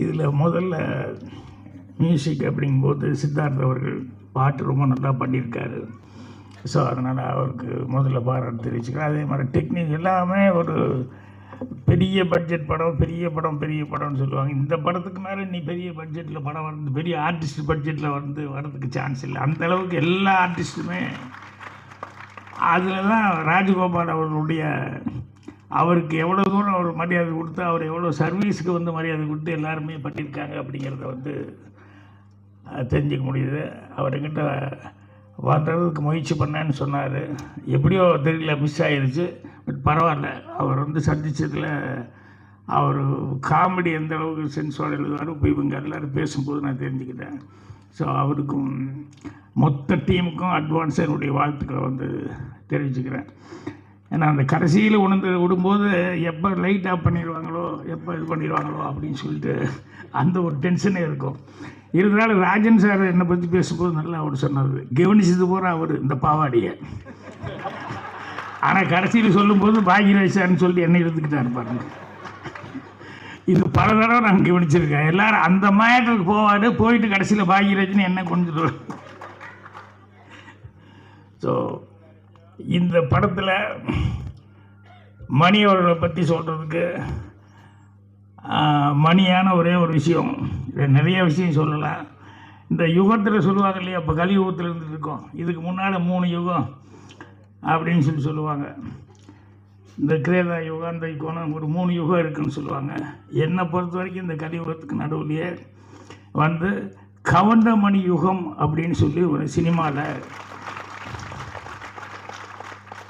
இதில் முதல்ல மியூசிக் அப்படிங்கும்போது சித்தார்த் அவர்கள் பாட்டு ரொம்ப நல்லா பண்ணியிருக்காரு. ஸோ அதனால் அவருக்கு முதல்ல பாராட்டு தெரிவிச்சுக்கிறேன். அதே மாதிரி டெக்னிக் எல்லாமே ஒரு பெரிய பட்ஜெட் படம் பெரிய படம் பெரிய படம்னு சொல்லுவாங்க. இந்த படத்துக்கு மேலே நீ பெரிய பட்ஜெட்டில் படம் வந்து பெரிய ஆர்டிஸ்ட் பட்ஜெட்டில் வந்து வரதுக்கு சான்ஸ் இல்லை. அந்த அளவுக்கு எல்லா ஆர்டிஸ்ட்டுமே அதில் தான் ராஜகோபால் அவர்களுடைய அவருக்கு எவ்வளோ தூரம் அவர் மரியாதை கொடுத்து அவர் எவ்வளோ சர்வீஸுக்கு வந்து மரியாதை கொடுத்து எல்லாருமே பண்ணியிருக்காங்க அப்படிங்கிறத வந்து தெரிஞ்சுக்க முடியுது. அவர்கிட்ட வர்றதுக்கு முயற்சி பண்ணேன்னு சொன்னார். எப்படியோ தெரியல மிஸ் ஆகிருச்சு பட் பரவாயில்ல. அவர் வந்து சந்தித்ததில் அவர் காமெடி எந்த அளவுக்கு சென்ஸோடு எழுதுவார் இப்போ இவங்க எல்லோரும் பேசும்போது நான் தெரிஞ்சுக்கிட்டேன். ஸோ அவருக்கும் மொத்த டீமுக்கும் அட்வான்ஸ் என்னுடைய வாழ்த்துக்களை வந்து தெரிவிச்சுக்கிறேன். ஏன்னா அந்த கடைசியில் உணர்ந்து விடும்போது எப்போ லைட் ஆஃப் பண்ணிடுவாங்களோ எப்போ இது பண்ணிடுவாங்களோ அப்படின்னு சொல்லிட்டு அந்த ஒரு டென்ஷனே இருக்கும். இருந்தாலும் ராஜன் சார் என்னை பற்றி பேசும்போது நல்லா அவர் சொன்னது கவனிச்சது பூரா அவர் இந்த பாவாடியை. ஆனால் கடைசியில் சொல்லும்போது பாகியராஜ் சார்னு சொல்லி என்னை எடுத்துக்கிட்டாரு பாருங்க. இது பல தடவை நான் கவனிச்சிருக்கேன். எல்லாரும் அந்த மேட்டருக்கு போவார் போயிட்டு கடைசியில் பாகியராஜ்னு என்ன கொஞ்சம் ஸோ இந்த படத்தில் மணி அவர்களை பற்றி சொல்கிறதுக்கு மணியான ஒரே ஒரு விஷயம். நிறைய விஷயம் சொல்லலாம். இந்த யுகத்தில் சொல்லுவாங்க இல்லையா? இப்போ கலியுகத்தில் இருந்துட்டு இருக்கோம். இதுக்கு முன்னால் மூணு யுகம் அப்படின்னு சொல்லி சொல்லுவாங்க. இந்த கிரேதா யுகம் அந்த யுகம் ஒரு மூணு யுகம் இருக்குதுன்னு சொல்லுவாங்க. என்னை பொறுத்த வரைக்கும் இந்த கலியுகத்துக்கு நடுவுலையே வந்து கவண்டமணி யுகம் அப்படின்னு சொல்லி ஒரு சினிமாவில்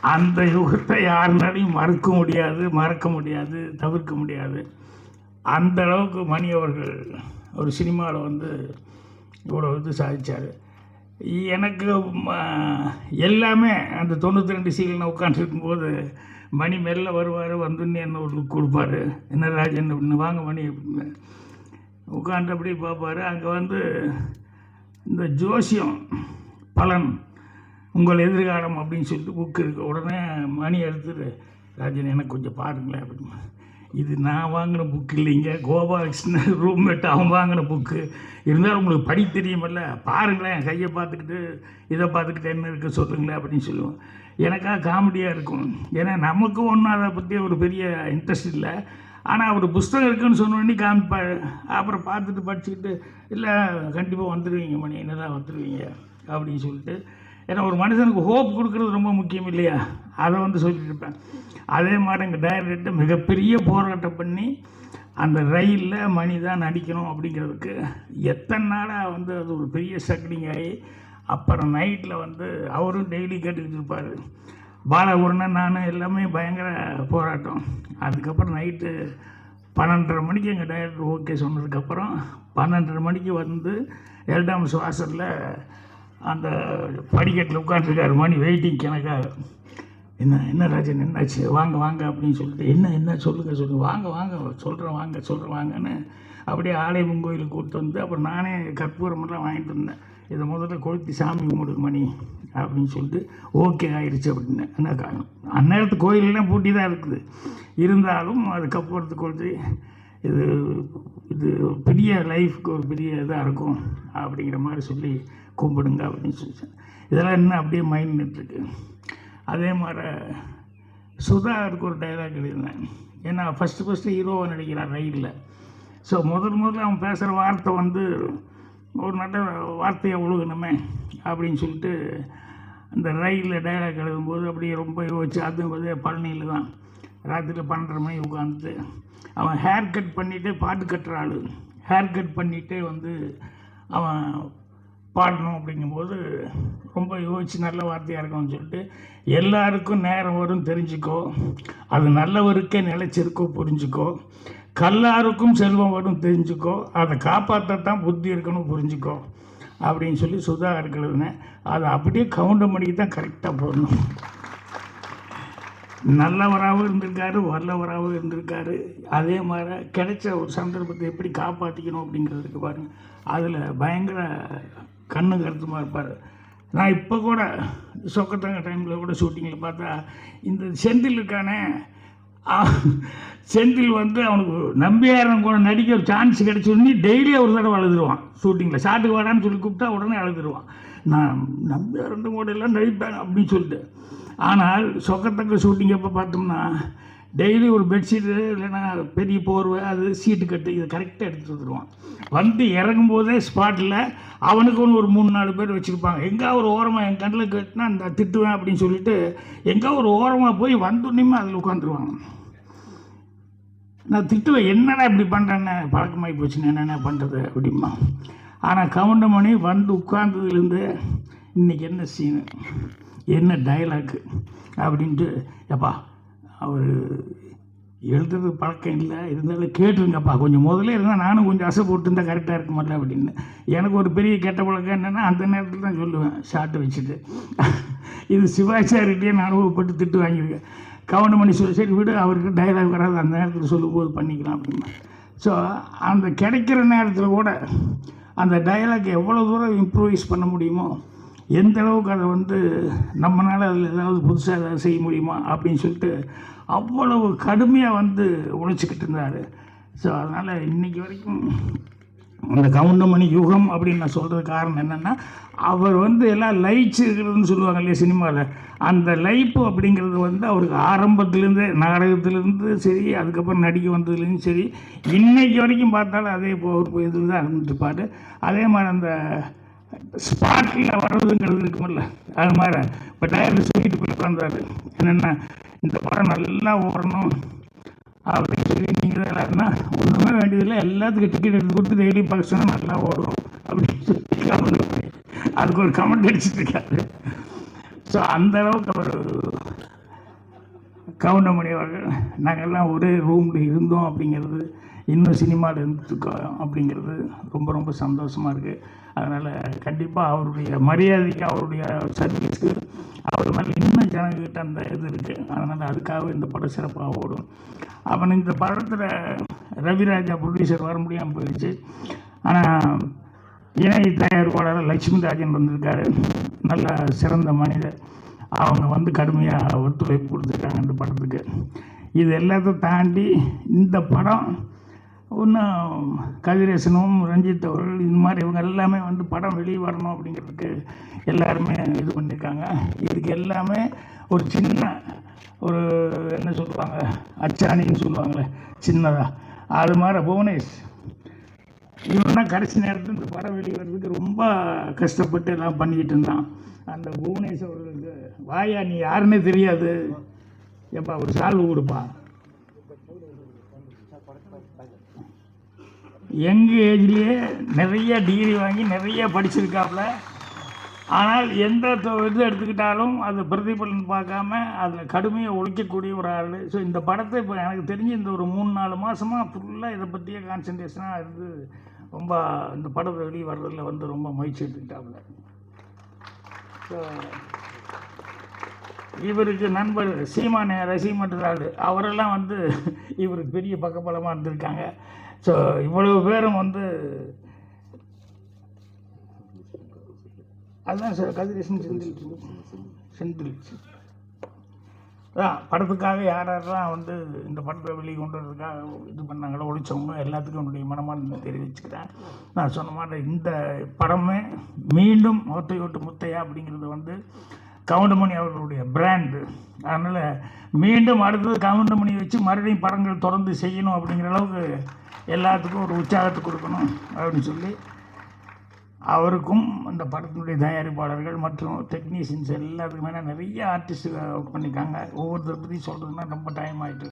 அந்த யுகத்தை யாருனாலையும் மறுக்க முடியாது மறக்க முடியாது தவிர்க்க முடியாது. அந்த அளவுக்கு மணி அவர்கள் ஒரு சினிமாவில் வந்து இவ்வளோ இது சாதித்தார் எனக்கு எல்லாமே அந்த தொண்ணூற்றி ரெண்டு சீலில் உட்காந்துருக்கும்போது மணி மெல்ல வருவார் வந்துன்னு என்ன ஒரு கொடுப்பார் கொடுப்பாரு. என்ன ராஜன் அப்படின்னு வாங்க மணி அப்படின்னு. உட்காந்து அப்படி பார்ப்பாரு. அங்கே வந்து இந்த ஜோசியம் பலன் உங்கள் எதிர்காலம் அப்படின்னு சொல்லிட்டு புக்கு இருக்க. உடனே மணி எடுத்துட்டு ராஜன் எனக்கு கொஞ்சம் பாருங்களேன் அப்படின்னு. இது நான் வாங்கின புக்கு இல்லைங்க. கோபாலகிருஷ்ணன் ரூம்மேட் அவன் வாங்கின புக்கு இருந்தாலும் உங்களுக்கு படி தெரியுமல்ல. பாருங்களேன் கையை பார்த்துக்கிட்டு இதை பார்த்துக்கிட்டு என்ன இருக்குது சொல்லுங்களேன் அப்படின்னு சொல்லுவோம். எனக்காக காமெடியாக இருக்கும். ஏன்னா நமக்கும் ஒன்றும் அதை பற்றி ஒரு பெரிய இன்ட்ரெஸ்ட் இல்லை. ஆனால் அவர் புஸ்தகம் இருக்குன்னு சொன்னோடனே காமிப்பார் அப்புறம் பார்த்துட்டு படிச்சுக்கிட்டு இல்லை கண்டிப்பாக வந்துடுவீங்க மணி. என்னதான் வந்துடுவீங்க அப்படின்னு சொல்லிட்டு ஏன்னா ஒரு மனுஷனுக்கு ஹோப் கொடுக்கறது ரொம்ப முக்கியம் இல்லையா? அதை வந்து சொல்லியிருப்பேன் இருப்பேன். அதே மாதிரி எங்கள் டைரக்டர் மிகப்பெரிய போராட்டம் பண்ணி அந்த ரயிலில் மணி தான் நடிக்கணும் அப்படிங்கிறதுக்கு எத்தனை நாளாக வந்து அது ஒரு பெரிய ஸ்ட்ரக்லிங் ஆகி அப்புறம் நைட்டில் வந்து அவரும் டெய்லி கேட்டுக்கிட்டு இருப்பார். பாலகுருணன் நான் எல்லாமே பயங்கர போராட்டம். அதுக்கப்புறம் நைட்டு பன்னெண்டரை மணிக்கு எங்கள் டைரக்டர் ஓகே சொன்னதுக்கப்புறம் பன்னெண்டரை மணிக்கு வந்து எல்டாம்ஸ் வாசலில் அந்த படிக்கட்டில் உட்காந்துருக்காரு மணி வெயிட்டிங் கணக்காக என்ன என்ன ராஜன் என்னாச்சு? வாங்க வாங்க அப்படின்னு சொல்லிட்டு என்ன என்ன சொல்லுங்கள் சொல்லுங்கள் வாங்க வாங்க சொல்கிறேன் வாங்க சொல்கிறேன் வாங்கன்னு அப்படியே ஆலயம் கோயிலுக்கு கூப்பிட்டு வந்து அப்புறம் நானே கற்பூரமெல்லாம் வாங்கிட்டு வந்தேன். இதை முதல்ல கொளுத்தி சாமி கும்பிடுங்க மணி அப்படின்னு சொல்லிட்டு ஓகே ஆயிடுச்சு அப்படின்னு என்ன காரணம்? அந்நேரத்து கோயிலெல்லாம் பூட்டி தான் இருக்குது. இருந்தாலும் அது கற்பூரத்து கொளுத்தி இது இது பெரிய லைஃப்க்கு ஒரு பெரிய இதாக இருக்கும் அப்படிங்கிற மாதிரி சொல்லி கும்பிடுங்க அப்படின்னு சொல்லி இதெல்லாம் இன்னும் அப்படியே மைண்ட் நின்றுருக்கு அதே மாதிரி சுதாவுக்கு ஒரு டைலாக் எழுதினேன் ஏன்னா ஃபஸ்ட்டு ஃபஸ்ட்டு ஹீரோவை நடிக்கிறான் ரயிலில். ஸோ முதல் முதல்ல அவன் பேசுகிற வார்த்தை வந்து ஒரு நல்ல வார்த்தையை ஒழுகணுமே அப்படின்னு சொல்லிட்டு அந்த ரயிலில் டைலாக் எழுதும்போது அப்படியே ரொம்ப யோசிச்சு அதுவும் வந்து பழனியில் தான். ராத்திரி பன்னெண்டரை மணி உட்காந்துட்டு அவன் ஹேர் கட் பண்ணிகிட்டே பாட்டு கட்டுற ஆள். ஹேர் கட் பண்ணிகிட்டே வந்து அவன் பாடணும் அப்படிங்கும்போது ரொம்ப யோசிச்சு நல்ல வார்த்தையாக இருக்கும்னு சொல்லிட்டு எல்லாருக்கும் நேரம் வரும் தெரிஞ்சுக்கோ. அது நல்லவருக்கே நிலைச்சிருக்கோ புரிஞ்சுக்கோ. கல்லாருக்கும் செல்வம் வரும் தெரிஞ்சுக்கோ. அதை காப்பாற்றத்தான் புத்தி இருக்கணும் புரிஞ்சுக்கோ. அப்படின்னு சொல்லி சுதா இருக்கிறதுனே அதை அப்படியே கவுண்டர் மணிக்கு தான் கரெக்டாக போடணும். நல்லவராகவும் இருந்திருக்காரு வல்லவராகவும் இருந்திருக்காரு. அதே மாதிரி கிடைச்ச ஒரு சந்தர்ப்பத்தை எப்படி காப்பாற்றிக்கணும் அப்படிங்கிறதுக்கு பாருங்கள் அதில் பயங்கர கண்ணு கருத்துமாக இருப்பார். நான் இப்போ கூட சொக்கத்தங்க டைமில் கூட ஷூட்டிங்கில் பார்த்தா இந்த செந்தில் இருக்கானே. செந்தில் வந்து அவனுக்கு நம்பியாரன் கூட நடிக்க ஒரு சான்ஸ் கிடைச்சோடனே டெய்லி ஒரு தடவை அழுதுருவான் ஷூட்டிங்கில் ஷாட்டுக்கு வாடான்னு சொல்லி கூப்பிட்டா உடனே அழுதுருவான். நான் நம்பியாரன் கூட எல்லாம் நடிப்பேன் அப்படின்னு சொல்லிட்டு. ஆனால் சொக்கத்தக்க ஷூட்டிங் எப்போ பார்த்தோம்னா டெய்லி ஒரு பெட்ஷீட்டு இல்லைன்னா பெரிய போர்வை அது சீட்டு கட்டு இதை கரெக்டாக எடுத்துகிட்டு வந்துடுவான் வந்து இறங்கும் போதே ஸ்பாட்டில் அவனுக்கு ஒன்று ஒரு மூணு நாலு பேர் வச்சுருப்பாங்க. எங்கே ஒரு ஓரமாக என் கண்ணில் கட்டினா அந்த திட்டுவேன் அப்படின்னு சொல்லிட்டு எங்கே ஒரு ஓரமாக போய் வந்தோடனேயுமே அதில் உட்காந்துருவாங்க. நான் திட்டுவேன் என்னடா இப்படி பண்ணுறேன்னு பழக்கமாகி போச்சுன்னு என்னென்ன பண்ணுறது அப்படிமா ஆனால் கவுண்டமணி வந்து உட்கார்ந்ததுலேருந்து இன்றைக்கி என்ன சீனு என்ன டயலாக்கு அப்படின்ட்டு எப்பா அவர் எழுதுறது பழக்கம் இல்லை. இருந்தாலும் கேட்டுருங்கப்பா கொஞ்சம் முதல்ல இருந்தால் நானும் கொஞ்சம் அசை போட்டுருந்தா கரெக்டாக இருக்க மாட்டேன் அப்படின்னு. எனக்கு ஒரு பெரிய கெட்ட பழக்கம் என்னென்னா அந்த நேரத்தில் தான் சொல்லுவேன் ஷார்ட்டை வச்சுட்டு. இது சிவாச்சாரிட்டே நான் அனுபவப்பட்டு திட்டு வாங்கியிருக்கேன். கவுண்டமணி சொல்லி சரி விடு அவருக்கு டைலாக் வராது அந்த நேரத்தில் சொல்லும்போது பண்ணிக்கலாம் அப்படின்னா ஸோ அந்த கிடைக்கிற நேரத்தில் கூட அந்த டயலாக் எவ்வளோ தூரம் இம்ப்ரூவைஸ் பண்ண முடியுமோ எந்த அளவுக்கு அதை வந்து நம்மளால் அதில் ஏதாவது புதுசாக ஏதாவது செய்ய முடியுமா அப்படின்னு சொல்லிட்டு அவ்வளவு கடுமையாக வந்து உழைச்சிக்கிட்டு இருந்தார். ஸோ அதனால் இன்றைக்கி வரைக்கும் அந்த கவுண்டமணி யுகம் அப்படின்னு நான் சொல்கிறது காரணம் என்னென்னா அவர் வந்து எல்லாம் லைட்ஸ் இருக்கிறதுன்னு சொல்லுவாங்க இல்லையா சினிமாவில் அந்த லைப்பு அப்படிங்கிறது வந்து அவருக்கு ஆரம்பத்துலேருந்து நாடகத்துலேருந்து சரி அதுக்கப்புறம் நடிக்க வந்ததுலேருந்து சரி இன்றைக்கி வரைக்கும் பார்த்தாலும் அதே இப்போ ஒரு இதில் தான் இருந்துட்டுப்பார் அதே மாதிரி அந்த ஸ்பாட்டில் வர்றதுங்கிறது இருக்குமில்ல அது மாதிரி. இப்போ டயரில் சொல்லிட்டு போய் உட்காந்தாரு என்னென்னா இந்த படம் நல்லா ஓடணும் அப்படின்னு சொல்லி நீங்கள் எல்லாருன்னா ஒன்றுமே வேண்டியதில்லை. எல்லாத்துக்கும் டிக்கெட் எடுத்து கொடுத்து டெய்லி பார்க்க நல்லா ஓடும் அப்படின்னு சொல்லி கமெண்ட் அதுக்கு ஒரு கமெண்ட் அடிச்சிட்டுருக்கார் ஸோ அந்த அளவுக்கு அவர் கவுண்டமணி அவர்கள் நாங்கள்லாம் ஒரே ரூமில் இருந்தோம் அப்படிங்கிறது இன்னும் சினிமாவில் இருந்துருக்கோம் அப்படிங்கிறது ரொம்ப ரொம்ப சந்தோஷமாக இருக்குது அதனால் கண்டிப்பாக அவருடைய மரியாதைக்கு அவருடைய சர்வீஸ்க்கு அவர் மேலே இன்னும் ஜனங்கிட்ட அந்த இது இருக்குது அதனால் அதுக்காக இந்த படம் சிறப்பாக ஓடும். அவன் இந்த படத்தில் ரவிராஜா ப்ரொடியூசர் வர முடியாமல் போயிடுச்சு. ஆனால் இணை தயாரிப்பாளர் லட்சுமி ராஜன் வந்திருக்காரு. நல்ல சிறந்த மனிதர். அவங்க வந்து கடுமையாக ஒத்துழைப்பு கொடுத்துருக்காங்க இந்த படத்துக்கு. இது எல்லாத்தையும் தாண்டி இந்த படம் இன்னும் கதிரேசனும் ரஞ்சித் அவர்கள் இந்த மாதிரி இவங்க எல்லாமே வந்து படம் வெளியே வரணும் அப்படிங்கிறதுக்கு எல்லாருமே இது பண்ணியிருக்காங்க. இதுக்கு எல்லாமே ஒரு சின்ன ஒரு என்ன சொல்லுவாங்க அச்சாணின்னு சொல்லுவாங்களே சின்னதாக அது மாதிரி புவனேஷ். இவன் தான் கடைசி நேரத்தில் இந்த படம் வெளியே வர்றதுக்கு ரொம்ப கஷ்டப்பட்டு எல்லாம் பண்ணிக்கிட்டு இருந்தான். அந்த புவனேஷ் அவர்களுக்கு வாயா நீ யாருன்னே தெரியாது. எப்பா ஒரு சால்வு கொடுப்பா. யங் ஏஜ்லேயே நிறைய டிகிரி வாங்கி நிறைய படிச்சிருக்காப்புல ஆனால் எந்த இது எடுத்துக்கிட்டாலும் அது பிரதிபலன் பார்க்காம அதில் கடுமையாக ஒழிக்கக்கூடிய ஒரு ஆள். ஸோ இந்த படத்தை இப்போ எனக்கு தெரிஞ்சு இந்த ஒரு மூணு நாலு மாதமாக ஃபுல்லாக இதை பற்றியே கான்சன்ட்ரேஷனாக இருந்து ரொம்ப இந்த படம் வெளியே வர்றதில் வந்து ரொம்ப மகிழ்ச்சி எடுத்துக்கிட்டாப்புல ஸோ இவருக்கு நண்பர் சீமானே ரசிமன்றாள் அவரெல்லாம் வந்து இவருக்கு பெரிய பக்கபலமாக இருந்திருக்காங்க. ஸோ இவ்வளவு பேரும் வந்து அதுதான் சார் கதிரேசன் செந்தில் செந்தில். அதான் படத்துக்காக யார் யாரெல்லாம் வந்து இந்த படத்தை வெளியே கொண்டு வரதுக்காக இது பண்ணாங்களோ ஒழிச்சவங்க எல்லாத்துக்கும் என்னுடைய மனமான தெரிவிச்சுக்கிறேன். நான் சொன்ன மாதிரி இந்த படமே மீண்டும் ஒத்தையோட்டு முத்தையா அப்படிங்கிறது வந்து கவுண்டமணி அவர்களுடைய பிராண்டு அதனால் மீண்டும் அடுத்தது கவுண்டமணி வச்சு மறுபடியும் படங்கள் தொடர்ந்து செய்யணும் அப்படிங்கிற அளவுக்கு எல்லாத்துக்கும் ஒரு உற்சாகத்தை கொடுக்கணும் அப்படின்னு சொல்லி அவருக்கும் இந்த படத்தினுடைய தயாரிப்பாளர்கள் மற்றும் டெக்னீஷியன்ஸ் எல்லாத்துக்குமே நிறைய ஆர்டிஸ்ட் ஒர்க் பண்ணியிருக்காங்க. ஒவ்வொருத்தர் பற்றி சொல்கிறதுனா ரொம்ப டைம் ஆகிட்டு